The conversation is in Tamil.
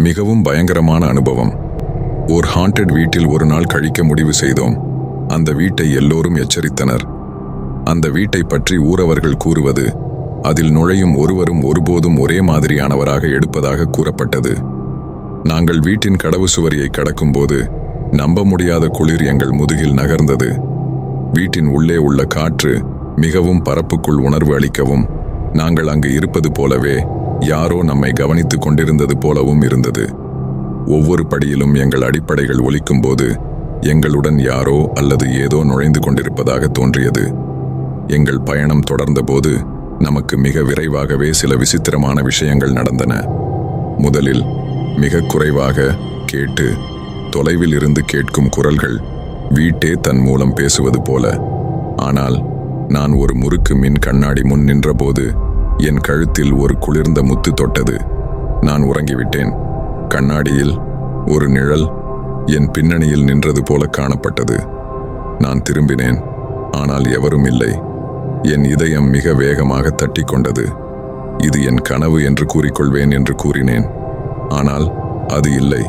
மிகவும் பயங்கரமான அனுபவம். ஓர் ஹாண்டட் வீட்டில் ஒரு நாள் கழிக்க முடிவு செய்தோம். அந்த வீட்டை எல்லோரும் எச்சரித்தனர். அந்த வீட்டை பற்றி ஊரவர்கள் கூறுவது அதில் நுழையும் ஒருவரும் ஒருபோதும் ஒரே மாதிரியானவராக எடுப்பதாக கூறப்பட்டது. நாங்கள் வீட்டின் கடவு சுவரியை கடக்கும்போது நம்ப முடியாத குளிர் எங்கள் முதுகில் நகர்ந்தது. வீட்டின் உள்ளே உள்ள காற்று மிகவும் பரப்புக்குள் உணர்வு அளிக்கவும் நாங்கள் அங்கு இருப்பது போலவே யாரோ நம்மை கவனித்துக் கொண்டிருந்தது போலவும் இருந்தது. ஒவ்வொரு படியிலும் எங்கள் அடிப்படைகள் ஒலிக்கும்போது எங்களுடன் யாரோ அல்லது ஏதோ நுழைந்து கொண்டிருப்பதாக தோன்றியது. எங்கள் பயணம் தொடர்ந்தபோது நமக்கு மிக விரைவாகவே சில விசித்திரமான விஷயங்கள் நடந்தன. முதலில் மிக குறைவாக கேட்டு தொலைவில் இருந்து கேட்கும் குரல்கள் வீட்டே தன் மூலம் பேசுவது போல. ஆனால் நான் ஒரு முறுக்கு மின் கண்ணாடி முன் நின்றபோது என் கழுத்தில் ஒரு குளிர்ந்த முத்து தொட்டது. நான் உறங்கிவிட்டேன். கண்ணாடியில் ஒரு நிழல் என் பின்னணியில் நின்றது போல காணப்பட்டது. நான் திரும்பினேன். ஆனால் எவரும் இல்லை. என் இதயம் மிக வேகமாக தட்டி கொண்டது இது என் கனவு என்று கூறிக்கொள்வேன் என்று கூறினேன். ஆனால் அது இல்லை.